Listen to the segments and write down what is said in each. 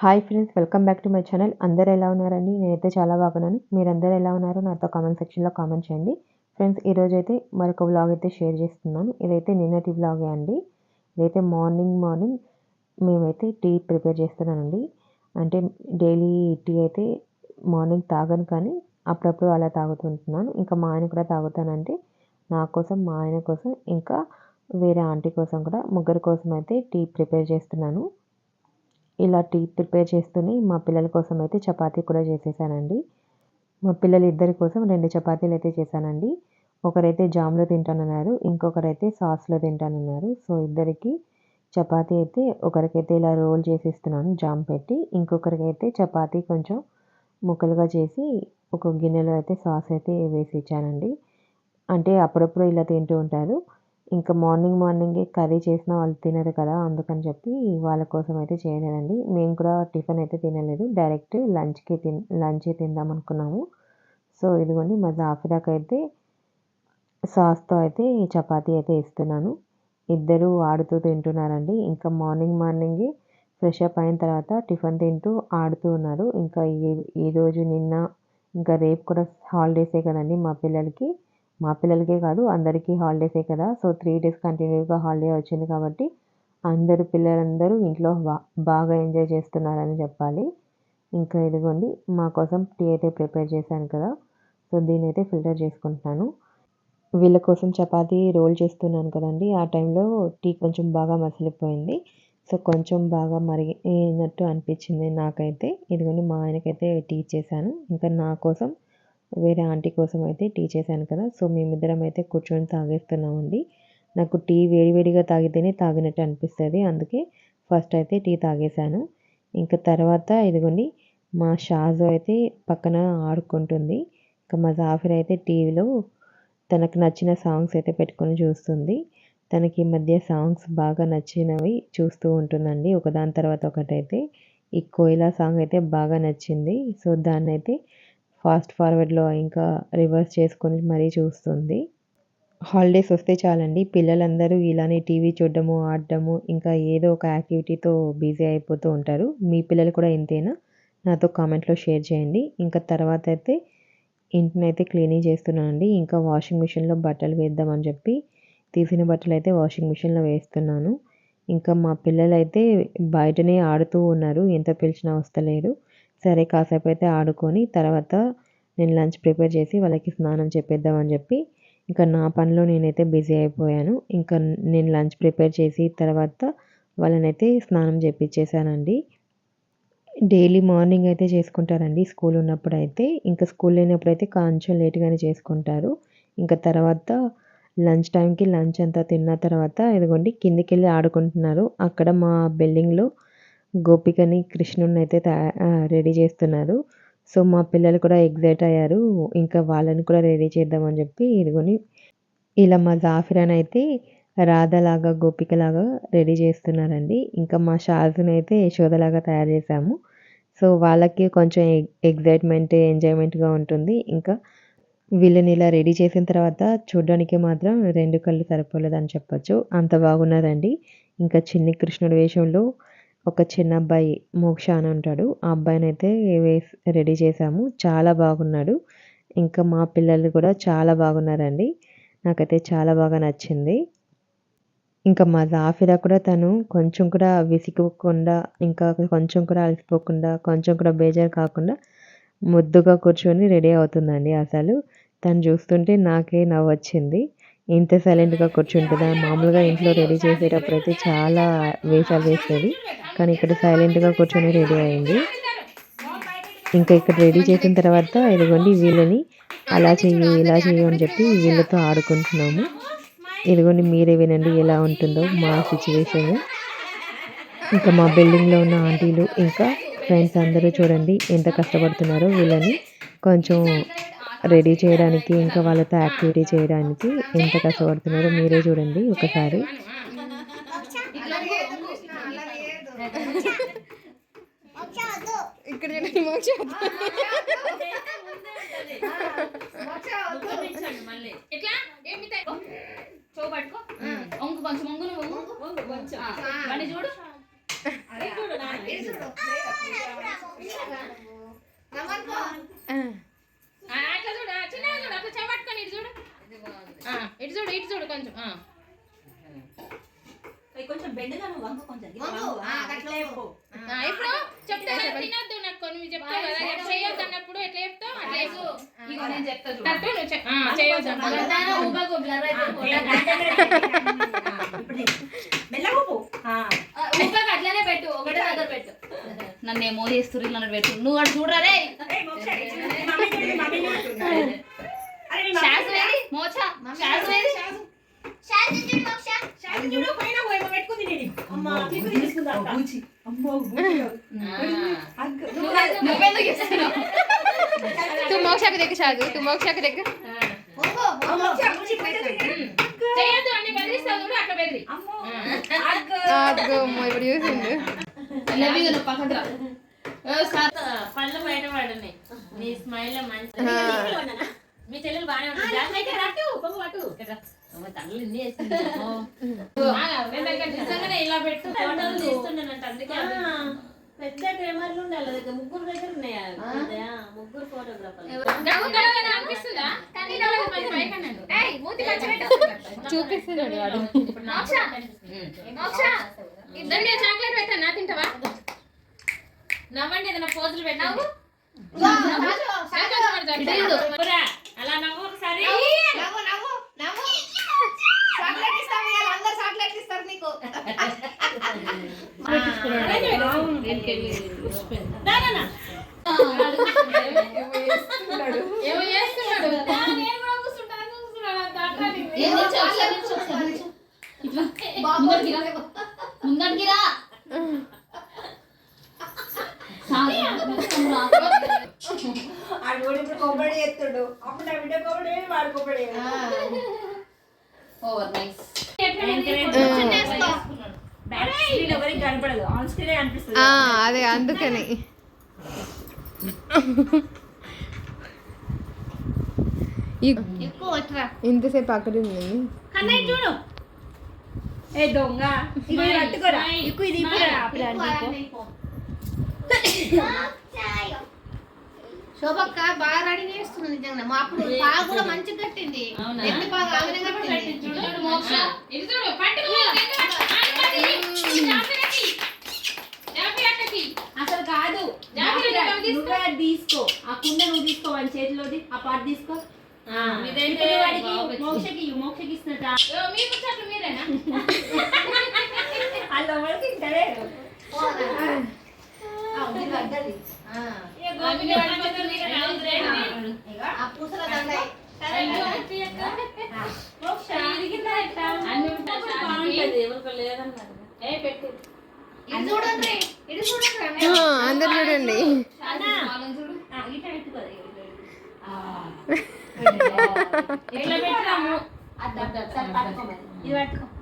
Hi friends welcome back to my channel. అందరు ఎలా ఉన్నారండి? నేనైతే చాలా బాగున్నాను మీరందరూ ఎలా ఉన్నారో? నాతో కామెంట్ సెక్షన్లో కామెంట్ చేయండి. ఫ్రెండ్స్ ఈరోజు అయితే మరొక వ్లాగ్ అయితే షేర్ చేస్తున్నాను. ఇదైతే నిన్నటి వ్లాగే అండి. ఇదైతే మార్నింగ్ మార్నింగ్ మేమైతే టీ ప్రిపేర్ చేస్తున్నానండి. అంటే డైలీ టీ అయితే మార్నింగ్ తాగను కానీ అప్పుడప్పుడు అలా తాగుతుంటున్నాను ఇంకా మా ఆయన కూడా తాగుతానంటే నా కోసం మా ఆయన కోసం ఇంకా వేరే ఆంటీ కోసం కూడా ముగ్గురి కోసం అయితే టీ ప్రిపేర్ చేస్తున్నాను. ఇలా టీ ప్రిపేర్ చేస్తూనే మా పిల్లల కోసం అయితే చపాతీ కూడా చేసేసానండి. మా పిల్లలు ఇద్దరి కోసం రెండు చపాతీలు అయితే చేశానండి. ఒకరైతే జామ్లో తింటానన్నారు ఇంకొకరైతే సాస్లో తింటానన్నారు. సో ఇద్దరికి చపాతీ అయితే ఒకరికైతే ఇలా రోల్ చేసి ఇస్తున్నాను జామ్ పెట్టి. ఇంకొకరికైతే చపాతీ కొంచెం ముక్కలుగా చేసి ఒక గిన్నెలో అయితే సాస్ అయితే వేసి ఇచ్చానండి. అంటే అప్పుడప్పుడు ఇలా తింటూ ఉంటారు. ఇంకా మార్నింగ్ మార్నింగే కర్రీ చేసిన వాళ్ళు తినరు కదా అందుకని చెప్పి వాళ్ళ కోసం అయితే చేయలేదండి. మేము కూడా టిఫిన్ అయితే తినలేదు. డైరెక్ట్ లంచ్కి తిన్ లంచ్ తిందాం అనుకున్నాము. సో ఇదిగోండి మా జాఫిరాకి అయితే సాస్తో అయితే చపాతీ అయితే ఇస్తున్నాను. ఇద్దరు ఆడుతూ తింటున్నారండి. ఇంకా మార్నింగ్ మార్నింగే ఫ్రెష్ అప్ అయిన తర్వాత టిఫిన్ తింటూ ఆడుతూ ఉన్నారు. ఇంకా ఈ ఈరోజు నిన్న ఇంకా రేపు కూడా హాలిడేసే కదండి మా పిల్లలకి. మా పిల్లలకే కాదు అందరికీ హాలిడేసే కదా. సో త్రీ డేస్ కంటిన్యూగా హాలిడే వచ్చింది కాబట్టి అందరు పిల్లలందరూ ఇంట్లో బాగా ఎంజాయ్ చేస్తున్నారని చెప్పాలి. ఇంకా ఇదిగోండి మా కోసం టీ అయితే ప్రిపేర్ చేశాను కదా. సో దీని అయితే ఫిల్టర్ చేసుకుంటున్నాను. వీళ్ళ కోసం చపాతీ రోల్ చేస్తున్నాను కదండి. ఆ టైంలో టీ కొంచెం బాగా మసిలిపోయింది. సో కొంచెం బాగా మరిగినట్టు అనిపించింది నాకైతే. ఇదిగోండి మా ఆయనకైతే టీ చేశాను ఇంకా నా కోసం వేరే ఆంటీ కోసం అయితే టీ చేశాను కదా. సో మేమిద్దరం అయితే కూర్చొని తాగేస్తున్నామండి. నాకు టీ వేడివేడిగా తాగితేనే తాగినట్టు అనిపిస్తుంది. అందుకే ఫస్ట్ అయితే టీ తాగేశాను. ఇంకా తర్వాత ఇదిగోండి మా షాజు అయితే పక్కన ఆడుకుంటుంది. ఇంకా మా జాఫిర్ అయితే టీవీలో తనకు నచ్చిన సాంగ్స్ అయితే పెట్టుకొని చూస్తుంది. తనకి ఈ మధ్య సాంగ్స్ బాగా నచ్చినవి చూస్తూ ఉంటుందండి. ఒకదాని తర్వాత ఒకటైతే ఈ కోయిలా సాంగ్ అయితే బాగా నచ్చింది. సో దాన్ని అయితే ఫాస్ట్ ఫార్వర్డ్లో ఇంకా రివర్స్ చేసుకొని మరీ చూస్తుంది. హాలిడేస్ వస్తే చాలండి. పిల్లలందరూ ఇలానే టీవీ చూడడము ఆడడము ఇంకా ఏదో ఒక యాక్టివిటీతో బిజీ అయిపోతూ ఉంటారు. మీ పిల్లలు కూడా ఇంతేనా? నాతో కామెంట్లో షేర్ చేయండి. ఇంకా తర్వాత అయితే ఇంటిని అయితే క్లీనింగ్ చేస్తున్నానండి. ఇంకా వాషింగ్ మిషన్లో బట్టలు వేద్దామని చెప్పి తీసిన బట్టలు అయితే వాషింగ్ మిషన్లో వేస్తున్నాను. ఇంకా మా పిల్లలైతే బయటనే ఆడుతూ ఉన్నారు. ఎంత పిలిచినా వస్తలేరు సరే కాసేపు అయితే ఆడుకొని తర్వాత నేను లంచ్ ప్రిపేర్ చేసి వాళ్ళకి స్నానం చెప్పేద్దామని చెప్పి ఇంకా నా పనిలో నేనైతే బిజీ అయిపోయాను. ఇంకా నేను లంచ్ ప్రిపేర్ చేసి తర్వాత వాళ్ళనైతే స్నానం చేపించేసానండి డైలీ మార్నింగ్ అయితే చేసుకుంటారండి స్కూల్ ఉన్నప్పుడు అయితే ఇంకా స్కూల్ లేనప్పుడు అయితే కొంచెం లేట్గానే చేసుకుంటారు. ఇంకా తర్వాత లంచ్ టైంకి లంచ్ అంతా తిన్న తర్వాత ఇదిగోండి కిందికి వెళ్ళి ఆడుకుంటున్నారు. అక్కడ మా బిల్డింగ్లో గోపికని కృష్ణుని అయితే రెడీ చేస్తున్నారు. సో మా పిల్లలు కూడా ఎగ్జైట్ అయ్యారు. ఇంకా వాళ్ళని కూడా రెడీ చేద్దామని చెప్పి ఇదిగోని ఇలా మా జాఫిరాన్ అయితే రాధలాగా గోపికలాగా రెడీ చేస్తున్నారండి. ఇంకా మా షాజుని అయితే యశోదలాగా తయారు చేశాము. సో వాళ్ళకి కొంచెం ఎగ్జైట్మెంట్ ఎంజాయ్మెంట్గా ఉంటుంది. ఇంకా వీళ్ళని ఇలా రెడీ చేసిన తర్వాత చూడడానికి మాత్రం రెండు కళ్ళు సరిపోలేదని చెప్పొచ్చు. అంత బాగున్నారండి. ఇంకా చిన్ని కృష్ణుడి వేషంలో ఒక చిన్న అబ్బాయి మోక్ష అని ఉంటాడు ఆ అబ్బాయిని అయితే వేసి రెడీ చేశాము. చాలా బాగున్నాడు. ఇంకా మా పిల్లలు కూడా చాలా బాగున్నారండి. నాకైతే చాలా బాగా నచ్చింది. ఇంకా మా జాఫిరా కూడా తను కొంచెం కూడా విసిగిపోకుండా ఇంకా కొంచెం కూడా అలసిపోకుండా కొంచెం కూడా బేజారు కాకుండా ముద్దుగా కూర్చొని రెడీ అవుతుందండి అసలు. తను చూస్తుంటే నాకే నవ్వు వచ్చింది ఇంత సైలెంట్గా కూర్చుంటుందా? మామూలుగా ఇంట్లో రెడీ చేసేటప్పుడు అయితే చాలా వేషాలు వేస్తుంది కానీ ఇక్కడ సైలెంట్గా కూర్చొని రెడీ అయింది. ఇంకా ఇక్కడ రెడీ చేసిన తర్వాత ఇదిగోండి వీళ్ళని అలా చెయ్యి ఇలా చెయ్యి అని చెప్పి వీళ్ళతో ఆడుకుంటున్నాము. ఇదిగోండి మీరే వినండి ఎలా ఉంటుందో మా సిచ్యువేషన్. ఇంకా మా బిల్డింగ్లో ఉన్న ఆంటీలు ఇంకా ఫ్రెండ్స్ అందరూ చూడండి ఎంత కష్టపడుతున్నారో వీళ్ళని. కొంచెం రెడీ చేయడానికి ఇంకా వాళ్ళతో యాక్టివిటీ చేయడానికి ఎంత కష్టపడుతున్నారో మీరే చూడండి ఒకసారి. ఇక్కడ చూడు ఆ, అట్లా చూడు చిన్నగా చూడు అట్లా ఇటు చూడు. ఇటు చూడు ఇటు చూడు కొంచెం ఆ. కొంచెం బెండగా నువ్వు వంక కొంచెం. వంగు, ఆ, అట్లా వంగు. ఆ, ఇప్పుడు చెప్తా కదా తినొద్దు నాకు కొన్ని చెప్తావు కదా ఎట్లా చేయొద్దు అన్నప్పుడు ఎట్లా చెప్తావు అట్లా. ఇగో నేను చెప్తా చూడు. నువ్వు చేయొద్దు. అట్లనే పెట్టు. ఒకటే దగ్గర పెట్టు. నన్ను ఏమో చేస్తుర్రు నన్ను పెట్టు. నువ్వు అటు చూడరా మోక్షకు దగ్గర చాలు తు మోక్షకు దగ్గర. ఇప్పుడు చూసిండు. పళ్ళు బయట పడున్నాయి నీ స్మైల్ మంచి? మీ చెల్లెలు బాగానే ఉంటుంది. తల్లి ఇలా పెట్టు. ఫోటోలు తీస్తుండేనంట అందుకే ఆ. పెద్ద ట్రెమర్లు ఉండాలి. దగ్గర ముగ్గురు దగ్గర ఉన్నాయా ఫోటోగ్రాఫర్లు. చూపిస్తున్నాడు వాడు. ఇద్దరిని చాక్లెట్ పెట్టాను తింటావా? నవ్వండి ఏదైనా పోజులు పెట్టావు అలా నవ్వు ఒకసారి. నవ్వు నవ్వు నవ్వు చాక్లెట్ ఇస్తాం ఇవాళ అందరు చాక్లెట్ ఇస్తారు నీకు చేస్తున్నాడు ఏం నిల్చో, ఒకసారి నిల్చో, ఒకసారి నిల్చో. ఇట్లా ముందరికి రా ముందరికి రా చాలు, ఆడు కూడా ఇప్పుడు కొబ్బరి ఎత్తుడు అప్పుడు నా బిడ్డ కొబ్బరి వాడు కొబ్బరి ఓవర్ నైస్ బ్యాక్ స్క్రీన్ ఎవరికి కనపడదు. ఆన్ స్క్రీన్ కనిపిస్తుంది. అదే అందుకని. ఇంతసేపు అక్కడ ఉంది. కన్నయ్య చూడు. ఏ దొంగ? ఇది పట్టుకోరా శోభక్క బాగా రెడీ చేస్తుంది నిజంగా. మా అప్పుడు బాగా కూడా మంచిగా కట్టింది. ఎన్ని బాగా కట్టింది. చూడు. మోక్ష. ఇది చూడు పట్టుకో అసలు కాదు. నువ్వే అది తీసుకో. ఆ కుండ నువ్వు తీసుకో వాడి చేతిలోది ఆ పాట తీసుకో. మోక్షకి మోక్షకి ఇస్తున్నట్ట మీరేనా? ఇంటరే? ఆ పూసల దండ అందరు చూడండి పెట్టుకో ఇట్లా పెట్టాము ఇది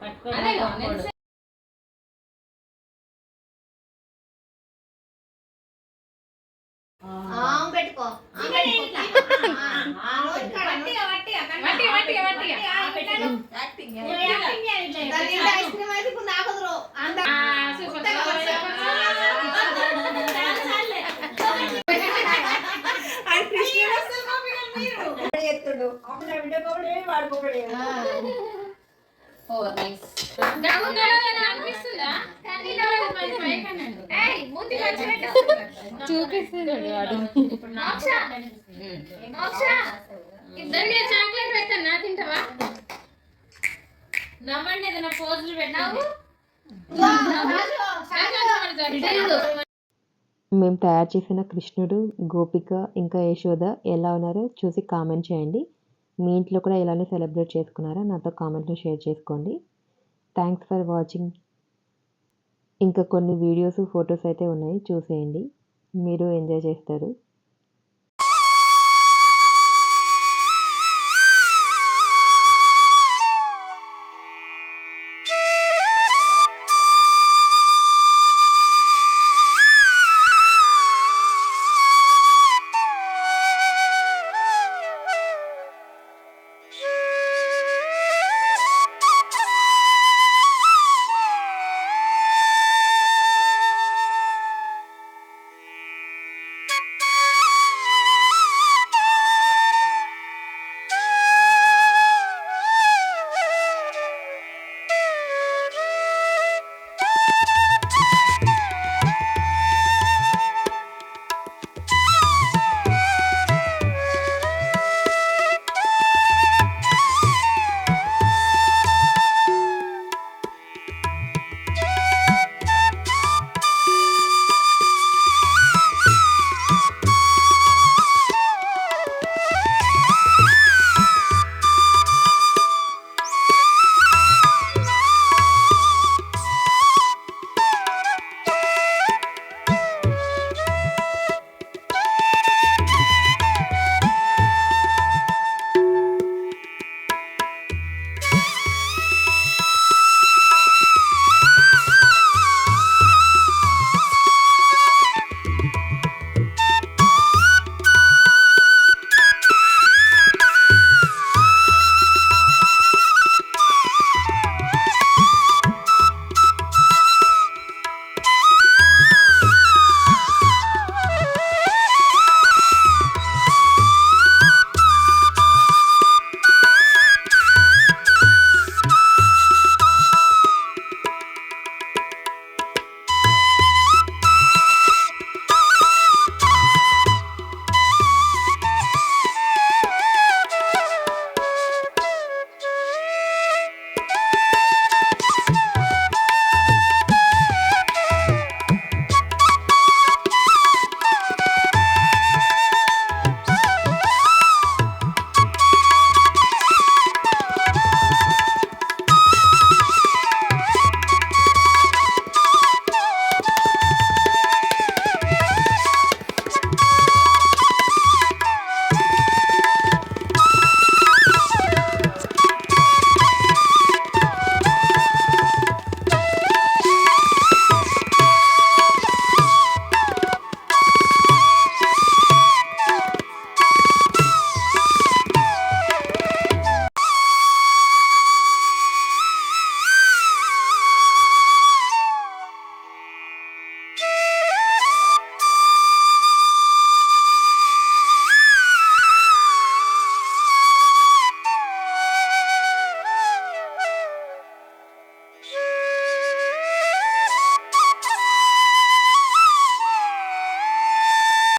పట్టుకో అదే నేను ఆమె పెట్టుకో ఆమె పెట్టుకో. ఆ, ఆ, నోటి కాడ, నోటి కాడ. వట్టిగా వట్టిగా వట్టిగా దాని నిండా ఐస్ క్రీమ్ అయితే ఇప్పుడు నాకు వదలవు. అంత ఆ, సూపర్ అది కృష్ణుడు వస్తుంది మమ్మీ గారు మీరు కొబ్బరి ఎత్తుడు అప్పుడు నా బిడ్డ కొబ్బరి వాడు కొబ్బరి ఓవర్ నైస్ గవ్వు గవ్వుగా అనిపిస్తుందా చూపిస్తున్నాడు వాడు మోక్ష. చాక్లెట్ పెట్టాను తింటావా నవ్వండి ఏదైనా పోజులు పెట్టావు మేము తయారు చేసిన కృష్ణుడు గోపిక ఇంకా యశోద ఎలా ఉన్నారో చూసి కామెంట్ చేయండి. మీ ఇంట్లో కూడా ఇలానే సెలబ్రేట్ చేసుకున్నారా నాతో కామెంట్లో షేర్ చేసుకోండి. థ్యాంక్స్ ఫర్ వాచింగ్ ఇంకా కొన్ని వీడియోస్ ఫొటోస్ అయితే ఉన్నాయి చూసేయండి. మీరు ఎంజాయ్ చేస్తారు.